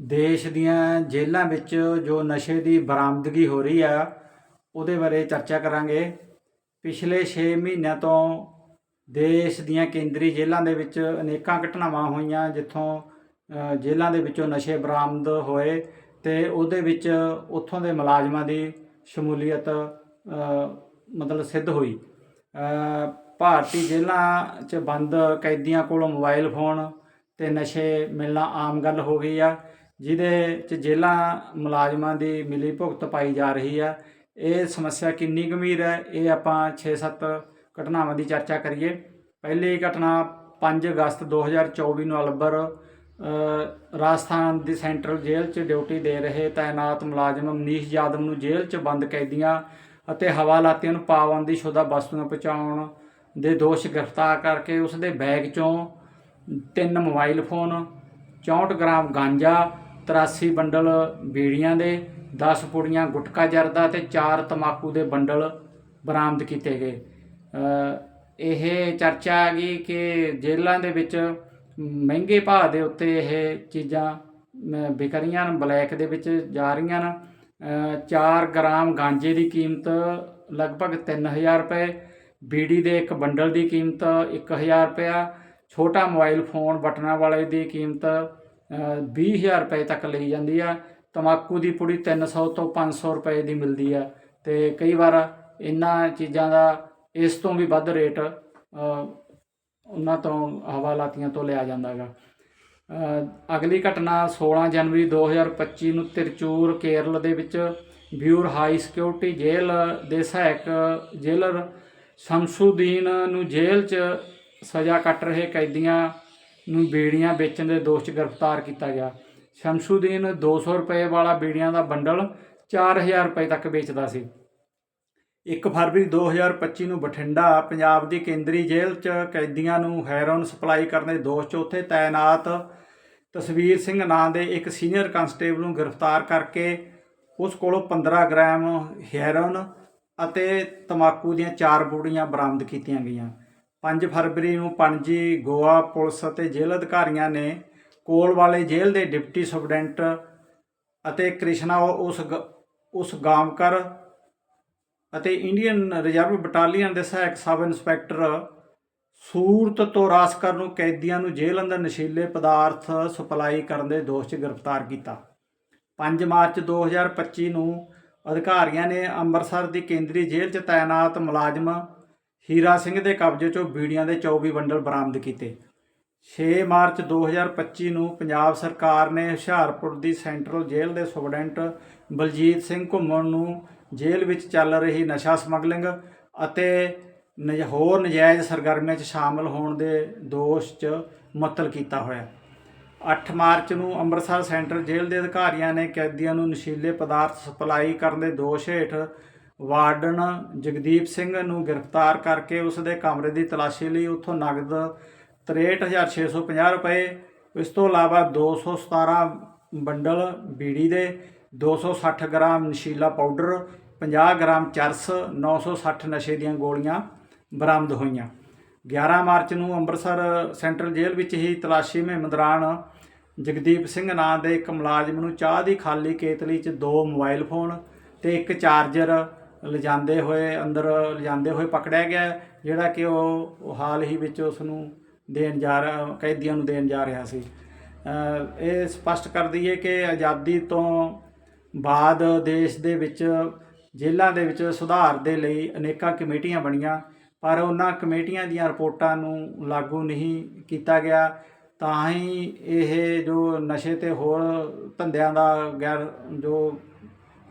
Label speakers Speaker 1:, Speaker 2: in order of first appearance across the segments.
Speaker 1: ਦੇਸ਼ ਦੀਆਂ ਜੇਲ੍ਹਾਂ ਵਿੱਚ ਜੋ ਨਸ਼ੇ ਦੀ ਬਰਾਮਦਗੀ ਹੋ ਰਹੀ ਆ, ਉਹਦੇ ਬਾਰੇ ਚਰਚਾ ਕਰਾਂਗੇ। ਪਿਛਲੇ 6 ਮਹੀਨਿਆਂ ਤੋਂ ਦੇਸ਼ ਦੀਆਂ ਕੇਂਦਰੀ ਜੇਲ੍ਹਾਂ ਦੇ ਵਿੱਚ ਅਨੇਕਾਂ ਘਟਨਾਵਾਂ ਹੋਈਆਂ, ਜਿੱਥੋਂ ਜੇਲ੍ਹਾਂ ਦੇ ਵਿੱਚੋਂ ਨਸ਼ੇ ਬਰਾਮਦ ਹੋਏ ਤੇ ਉਹਦੇ ਵਿੱਚ ਉੱਥੋਂ ਦੇ ਮੁਲਾਜ਼ਮਾਂ ਦੀ ਸ਼ਮੂਲੀਅਤ ਮਤਲਬ ਸਿੱਧ ਹੋਈ। ਭਾਰਤੀ ਜੇਲ੍ਹਾਂ 'ਚ ਬੰਦ ਕੈਦੀਆਂ ਕੋਲੋਂ ਮੋਬਾਈਲ ਫੋਨ ਤੇ ਨਸ਼ੇ ਮਿਲਣਾ ਆਮ ਗੱਲ ਹੋ ਗਈ ਆ। ਜਿਹਦੇ 'ਚ ਜੇਲ੍ਹਾਂ ਮੁਲਾਜ਼ਮਾਂ ਦੀ ਮਿਲੀ ਭੁਗਤ ਪਾਈ ਜਾ ਰਹੀ ਆ। ਇਹ ਸਮੱਸਿਆ ਕਿੰਨੀ ਗੰਭੀਰ ਹੈ, ਇਹ ਆਪਾਂ 6-7 ਘਟਨਾਵਾਂ ਦੀ ਚਰਚਾ ਕਰੀਏ। ਪਹਿਲੀ ਘਟਨਾ 5 ਅਗਸਤ 2024 ਨੂੰ ਅਲਬਰ ਰਾਜਸਥਾਨ ਦੀ ਸੈਂਟਰਲ ਜੇਲ੍ਹ 'ਚ ਡਿਊਟੀ ਦੇ ਰਹੇ ਤਾਇਨਾਤ ਮੁਲਾਜ਼ਮ ਮਨੀਸ਼ ਯਾਦਵ ਨੂੰ ਜੇਲ੍ਹ 'ਚ ਬੰਦ ਕੈਦੀਆਂ ਅਤੇ ਹਵਾਲਾਤੀਆਂ ਨੂੰ ਪਾਬੰਦੀ ਸ਼ੁਦਾ ਵਸਤੂਆਂ ਪਹੁੰਚਾਉਣ ਦੇ ਦੋਸ਼ ਗ੍ਰਿਫਤਾਰ ਕਰਕੇ ਉਸ ਦੇ ਬੈਗ 'ਚੋਂ ਤਿੰਨ ਮੋਬਾਈਲ ਫੋਨ 64 ਗ੍ਰਾਮ ਗਾਂਜਾ 83 ਬੰਡਲ ਬੀੜੀਆਂ ਦੇ 10 ਪੁੜੀਆਂ ਗੁਟਕਾ ਜਰਦਾ ਤੇ 4 ਤਮਾਕੂ ਦੇ ਬੰਡਲ ਬਰਾਮਦ ਕੀਤੇ ਗਏ। ਇਹ ਚਰਚਾ ਆ ਗਈ ਕਿ ਜੇਲ੍ਹਾਂ ਦੇ ਵਿੱਚ ਮਹਿੰਗੇ ਭਾਅ ਦੇ ਉੱਤੇ ਇਹ ਚੀਜ਼ਾਂ ਅ, ਵਿਕ ਰਹੀਆਂ ਨੇ ਬਲੈਕ ਦੇ ਵਿੱਚ ਜਾ ਰਹੀਆਂ ਨੇ ਅ, 4 ਗ੍ਰਾਮ ਗਾਂਜੇ ਦੀ ਕੀਮਤ ਲਗਭਗ 3000 ਰੁਪਏ ਬੀੜੀ ਦੇ ਇੱਕ ਬੰਡਲ ਦੀ ਕੀਮਤ 1000 ਰੁਪਇਆ ਛੋਟਾ ਮੋਬਾਈਲ ਫੋਨ ਬਟਨਾਂ ਵਾਲੇ ਦੀ ਕੀਮਤ 20000 ਰੁਪਏ ਤੱਕ ਲਈ ਜਾਂਦੀ ਆ। ਤਮਾਕੂ ਦੀ ਪੁੜੀ 300 ਤੋਂ 500 ਰੁਪਏ ਦੀ ਮਿਲਦੀ ਆ। ਤੇ ਕਈ ਵਾਰ ਇਹਨਾਂ ਚੀਜ਼ਾਂ ਦਾ ਇਸ ਤੋਂ ਵੀ ਵੱਧ ਰੇਟ ਉਹਨਾਂ ਤੋਂ ਹਵਾਲਾਤੀਆਂ ਤੋਂ ਲਿਆ ਜਾਂਦਾ ਹੈਗਾ ਅਗਲੀ ਘਟਨਾ 16 ਜਨਵਰੀ 2025 ਨੂੰ ਤਿਰਚੂਰ, ਕੇਰਲ ਦੇ ਵਿੱਚ ਬਿਊਰ ਹਾਈ ਸਿਕਿਉਰਿਟੀ ਜੇਲ੍ਹ ਦੇ ਸਹਾਇਕ ਜੇਲਰ ਸ਼ਮਸੂਦੀਨ ਨੂੰ ਜੇਲ੍ਹ 'ਚ ਸਜ਼ਾ ਕੱਟ ਰਹੇ ਕੈਦੀਆਂ ਨੂੰ ਬੀੜੀਆਂ ਵੇਚਣ ਦੇ ਦੋਸ਼ 'ਚ ਗ੍ਰਿਫਤਾਰ ਕੀਤਾ ਗਿਆ। ਸ਼ਮਸੂਦੀਨ 200 ਰੁਪਏ ਵਾਲਾ ਬੀੜੀਆਂ ਦਾ ਬੰਡਲ 4000 ਰੁਪਏ ਤੱਕ ਵੇਚਦਾ ਸੀ। 1 ਫਰਵਰੀ 2025 ਨੂੰ ਬਠਿੰਡਾ ਪੰਜਾਬ ਦੀ ਕੇਂਦਰੀ ਜੇਲ੍ਹ 'ਚ ਕੈਦੀਆਂ ਨੂੰ ਹੈਰੋਨ ਸਪਲਾਈ ਕਰਨ ਦੇ ਦੋਸ਼ 'ਚ ਉੱਥੇ ਤਾਇਨਾਤ ਤਸਵੀਰ ਸਿੰਘ ਨਾਂ ਦੇ ਇੱਕ ਸੀਨੀਅਰ ਕਨਸਟੇਬਲ ਨੂੰ ਗ੍ਰਿਫਤਾਰ ਕਰਕੇ ਉਸ ਕੋਲੋਂ 15 ਗ੍ਰਾਮ ਹੈਰੋਨ ਅਤੇ ਤਮਾਕੂ ਦੀਆਂ ਚਾਰ ਬੂੜੀਆਂ ਬਰਾਮਦ ਕੀਤੀਆਂ ਗਈਆਂ। 5 ਫਰਵਰੀ ਨੂੰ ਪਣਜੀ ਗੋਆ ਪੁਲਿਸ ਅਤੇ ਜੇਲ੍ਹ ਅਧਿਕਾਰੀਆਂ ਨੇ ਕੋਲ ਵਾਲੇ ਜੇਲ੍ਹ ਦੇ ਡਿਪਟੀ ਸੁਪਰਡੈਂਟ ਅਤੇ ਕ੍ਰਿਸ਼ਨਾ, ਉਸ ਗ- ਉਸ ਗਾਮਕਰ ਅਤੇ ਇੰਡੀਅਨ ਰਿਜ਼ਰਵ ਬਟਾਲੀਅਨ ਦੇ ਸਹਾਇਕ ਸਬ ਇੰਸਪੈਕਟਰ ਸੂਰਤ ਤੋਂ ਰਾਸਕਰ ਨੂੰ ਕੈਦੀਆਂ ਨੂੰ ਜੇਲ੍ਹ ਅੰਦਰ ਨਸ਼ੀਲੇ ਪਦਾਰਥ ਸਪਲਾਈ ਕਰਨ ਦੇ ਦੋਸ਼ 'ਚ ਗ੍ਰਿਫਤਾਰ ਕੀਤਾ। 5 ਮਾਰਚ 2025 ਨੂੰ ਅਧਿਕਾਰੀਆਂ ਨੇ ਅੰਮ੍ਰਿਤਸਰ ਦੀ ਕੇਂਦਰੀ ਜੇਲ੍ਹ 'ਚ ਤਾਇਨਾਤ ਮੁਲਾਜ਼ਮ ਹੀਰਾ ਸਿੰਘ ਦੇ ਕਬਜ਼ੇ 'ਚੋਂ ਬੀੜੀਆਂ ਦੇ 24 ਬੰਡਲ ਬਰਾਮਦ ਕੀਤੇ। 6 ਮਾਰਚ 2025 ਨੂੰ ਪੰਜਾਬ ਸਰਕਾਰ ਨੇ ਹੁਸ਼ਿਆਰਪੁਰ ਦੀ ਸੈਂਟਰਲ ਜੇਲ੍ਹ ਦੇ ਸੁਪਰਡੈਂਟ ਬਲਜੀਤ ਸਿੰਘ ਘੁੰਮਣ ਨੂੰ ਜੇਲ੍ਹ ਵਿੱਚ ਚੱਲ ਰਹੀ ਨਸ਼ਾ ਸਮਗਲਿੰਗ ਅਤੇ ਨਜ- ਹੋਰ ਨਜਾਇਜ਼ ਸਰਗਰਮੀਆਂ 'ਚ ਸ਼ਾਮਲ ਹੋਣ ਦੇ ਦੋਸ਼ 'ਚ ਮੁਅੱਤਲ ਕੀਤਾ ਹੋਇਆ। 8 ਮਾਰਚ ਨੂੰ ਅੰਮ੍ਰਿਤਸਰ ਸੈਂਟਰਲ ਜੇਲ੍ਹ ਦੇ ਅਧਿਕਾਰੀਆਂ ਨੇ ਕੈਦੀਆਂ ਨੂੰ ਨਸ਼ੀਲੇ ਪਦਾਰਥ ਸਪਲਾਈ ਕਰਨ ਦੇ ਦੋਸ਼ ਹੇਠ ਵਾਰਡਨ ਜਗਦੀਪ ਸਿੰਘ ਨੂੰ ਗ੍ਰਿਫਤਾਰ ਕਰਕੇ ਉਸ ਦੇ ਕਮਰੇ ਦੀ ਤਲਾਸ਼ੀ ਲਈ ਉੱਥੋਂ ਨਗਦ 63650 ਰੁਪਏ, ਇਸ ਤੋਂ ਇਲਾਵਾ 217 ਬੰਡਲ ਬੀੜੀ ਦੇ 260 ਗ੍ਰਾਮ ਨਸ਼ੀਲਾ ਪਾਊਡਰ 50 ਗ੍ਰਾਮ ਚਰਸ 960 ਨਸ਼ੇ ਦੀਆਂ ਗੋਲੀਆਂ ਬਰਾਮਦ ਹੋਈਆਂ। 11 ਮਾਰਚ ਨੂੰ ਅੰਮ੍ਰਿਤਸਰ ਸੈਂਟਰਲ ਜੇਲ੍ਹ ਵਿੱਚ ਹੀ ਤਲਾਸ਼ੀ ਮੁਹਿੰਮ ਦੌਰਾਨ ਜਗਦੀਪ ਸਿੰਘ ਨਾਂ ਦੇ ਇੱਕ ਮੁਲਾਜ਼ਮ ਨੂੰ ਚਾਹ ਦੀ ਖਾਲੀ ਕੇਤਲੀ 'ਚ ਦੋ ਮੋਬਾਈਲ ਫੋਨ ਤੇ ਇੱਕ ਚਾਰਜਰ ਲਿਜਾਂਦੇ ਹੋਏ, ਅੰਦਰ ਲਿਜਾਂਦੇ ਹੋਏ ਪਕੜਿਆ ਗਿਆ, ਜਿਹੜਾ ਕਿ ਉਹ ਹਾਲ ਹੀ ਵਿੱਚ ਉਸ ਨੂੰ ਦੇਣ ਜਾ ਰਿਹਾ, ਕੈਦੀਆਂ ਨੂੰ ਦੇਣ ਜਾ ਰਿਹਾ ਸੀ। ਇਹ ਸਪਸ਼ਟ ਕਰਦੀ ਹੈ ਕਿ ਆਜ਼ਾਦੀ ਤੋਂ ਬਾਅਦ ਦੇਸ਼ ਦੇ ਵਿੱਚ, ਜੇਲ੍ਹਾਂ ਦੇ ਵਿੱਚ ਸੁਧਾਰ ਦੇ ਲਈ ਅਨੇਕਾਂ ਕਮੇਟੀਆਂ ਬਣੀਆਂ, ਪਰ ਉਹਨਾਂ ਕਮੇਟੀਆਂ ਦੀਆਂ ਰਿਪੋਰਟਾਂ ਨੂੰ ਲਾਗੂ ਨਹੀਂ ਕੀਤਾ ਗਿਆ। ਤਾਂ ਹੀ ਇਹ ਜੋ ਨਸ਼ੇ ਤੇ ਹੋਰ ਧੰਦਿਆਂ ਦਾ ਗੈਰ, ਜੋ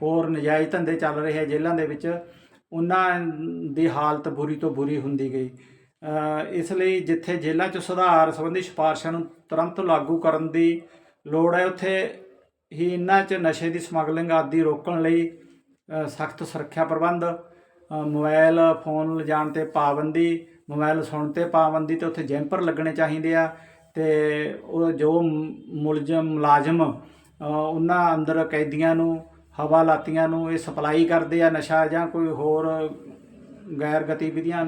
Speaker 1: ਹੋਰ ਨਜਾਇਜ਼ ਧੰਦੇ ਚੱਲ ਰਹੇ ਆ ਜੇਲ੍ਹਾਂ ਦੇ ਵਿੱਚ ਉਹਨਾਂ ਦੀ ਹਾਲਤ ਬੁਰੀ ਤੋਂ ਬੁਰੀ ਹੁੰਦੀ ਗਈ। ਇਸ ਲਈ ਜਿੱਥੇ ਜੇਲ੍ਹਾਂ 'ਚ ਸੁਧਾਰ ਸੰਬੰਧੀ ਸਿਫਾਰਸ਼ਾਂ ਨੂੰ ਤੁਰੰਤ ਲਾਗੂ ਕਰਨ ਦੀ ਲੋੜ ਹੈ ਉੱਥੇ ਹੀ ਇਹਨਾਂ 'ਚ ਨਸ਼ੇ ਦੀ ਸਮਗਲਿੰਗ ਆਦਿ ਰੋਕਣ ਲਈ ਸਖਤ ਸੁਰੱਖਿਆ ਪ੍ਰਬੰਧ ਅ, ਮੋਬਾਈਲ ਫੋਨ ਲਿਜਾਣ ਤੇ ਪਾਬੰਦੀ ਮੋਬਾਈਲ ਸੁਣਨ ਤੇ ਪਾਬੰਦੀ ਤੇ ਉੱਥੇ ਜੈਂਪਰ ਲੱਗਣੇ ਚਾਹੀਦੇ ਆ ਤੇ ਉਹ ਜੋ ਮੁਲਜ਼ਮ ਮੁਲਾਜ਼ਮ ਉਹਨਾਂ ਅੰਦਰ ਕੈਦੀਆਂ ਨੂੰ ਹਵਾਲਾਤੀਆਂ ਨੂੰ ਇਹ ਸਪਲਾਈ ਕਰਦੇ ਆ ਨਸ਼ਾ ਜਾਂ ਕੋਈ ਹੋਰ ਗੈਰ ਗਤੀਵਿਧੀਆਂ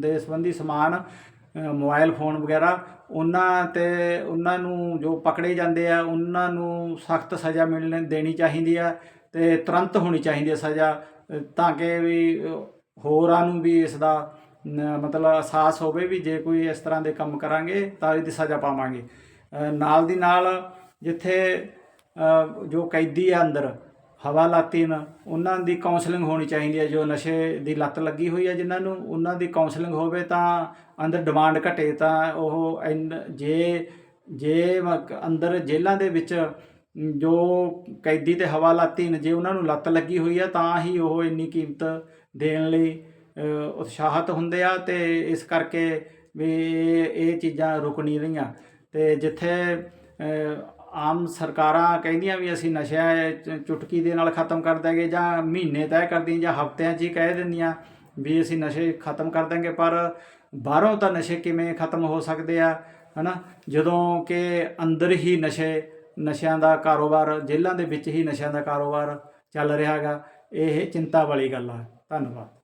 Speaker 1: ਦੇ ਸੰਬੰਧੀ ਸਮਾਨ ਅ, ਮੋਬਾਈਲ ਫੋਨ ਵਗੈਰਾ ਉਹਨਾਂ ਤੇ ਉਹਨਾਂ ਨੂੰ ਜੋ ਪਕੜੇ ਜਾਂਦੇ ਆ ਉਹਨਾਂ ਨੂੰ ਸਖਤ ਸਜ਼ਾ ਮਿਲਣ ਦੇਣੀ ਚਾਹੀਦੀ ਆ ਤੇ ਤੁਰੰਤ ਹੋਣੀ ਚਾਹੀਦੀ ਹੈ ਸਜ਼ਾ ਤਾਂ ਕਿ ਵੀ ਹੋਰਾਂ ਨੂੰ ਵੀ ਇਸ ਦਾ ਮਤਲਬ ਅਹਿਸਾਸ ਹੋਵੇ ਵੀ ਜੇ ਕੋਈ ਇਸ ਤਰ੍ਹਾਂ ਦੇ ਕੰਮ ਕਰਾਂਗੇ ਤਾਂ ਇਹਦੀ ਸਜ਼ਾ ਪਾਵਾਂਗੇ। ਨਾਲ ਦੀ ਨਾਲ ਜਿੱਥੇ ਜੋ ਕੈਦੀ ਆ ਅੰਦਰ ਹਵਾਲਾਤੀ ਨੇ ਉਹਨਾਂ ਦੀ ਕਾਉਂਸਲਿੰਗ ਹੋਣੀ ਚਾਹੀਦੀ ਹੈ ਜੋ ਨਸ਼ੇ ਦੀ ਲੱਤ ਲੱਗੀ ਹੋਈ ਹੈ ਜਿਨ੍ਹਾਂ ਨੂੰ ਉਹਨਾਂ ਦੀ ਕਾਉਂਸਲਿੰਗ ਹੋਵੇ ਤਾਂ ਅੰਦਰ ਡਿਮਾਂਡ ਘਟੇ ਤਾਂ ਉਹ ਇੰਨ- ਜੇ ਜੇ ਅੰਦਰ ਜੇਲ੍ਹਾਂ ਦੇ ਵਿੱਚ ਜੋ ਕੈਦੀ ਤੇ ਹਵਾਲਾਤੀ ਨੇ ਜੇ ਉਹਨਾਂ ਨੂੰ ਲੱਤ ਲੱਗੀ ਹੋਈ ਹੈ ਤਾਂ ਹੀ ਉਹ ਇੰਨੀ ਕੀਮਤ ਦੇਣ ਲਈ ਅ, ਉਤਸ਼ਾਹਤ ਹੁੰਦੇ ਆ ਤੇ ਇਸ ਕਰਕੇ ਵੀ ਇਹ- ਇਹ ਚੀਜ਼ਾਂ ਰੁਕ ਨਹੀਂ ਰਹੀਆਂ। ਤੇ ਜਿੱਥੇ ਆਮ ਸਰਕਾਰਾਂ ਕਹਿੰਦੀਆਂ ਵੀ ਅਸੀਂ ਨਸ਼ਾ ਚ- ਚੁਟਕੀ ਦੇ ਨਾਲ ਖਤਮ ਕਰ ਦਾਂਗੇ ਜਾਂ ਮਹੀਨੇ ਤੈਅ ਕਰਦੀਆਂ ਜਾਂ ਹਫ਼ਤਿਆਂ 'ਚ ਹੀ ਕਹਿ ਦਿੰਦੀਆਂ ਵੀ ਅਸੀਂ ਨਸ਼ੇ ਖਤਮ ਕਰ ਦਾਂਗੇ ਪਰ ਬਾਹਰੋਂ ਤਾਂ ਨਸ਼ੇ ਕਿਵੇਂ ਖਤਮ ਹੋ ਸਕਦੇ ਆ, ਹਨਾ? ਜਦੋਂ ਕਿ ਅੰਦਰ ਹੀ ਨਸ਼ੇ, ਨਸ਼ਿਆਂ ਦਾ ਕਾਰੋਬਾਰ, ਜੇਲ੍ਹਾਂ ਦੇ ਵਿੱਚ ਹੀ ਨਸ਼ਿਆਂ ਦਾ ਕਾਰੋਬਾਰ ਚੱਲ ਰਿਹਾ ਹੈਗਾ, ਇਹ ਚਿੰਤਾ ਵਾਲੀ ਗੱਲ ਆ। ਧੰਨਵਾਦ।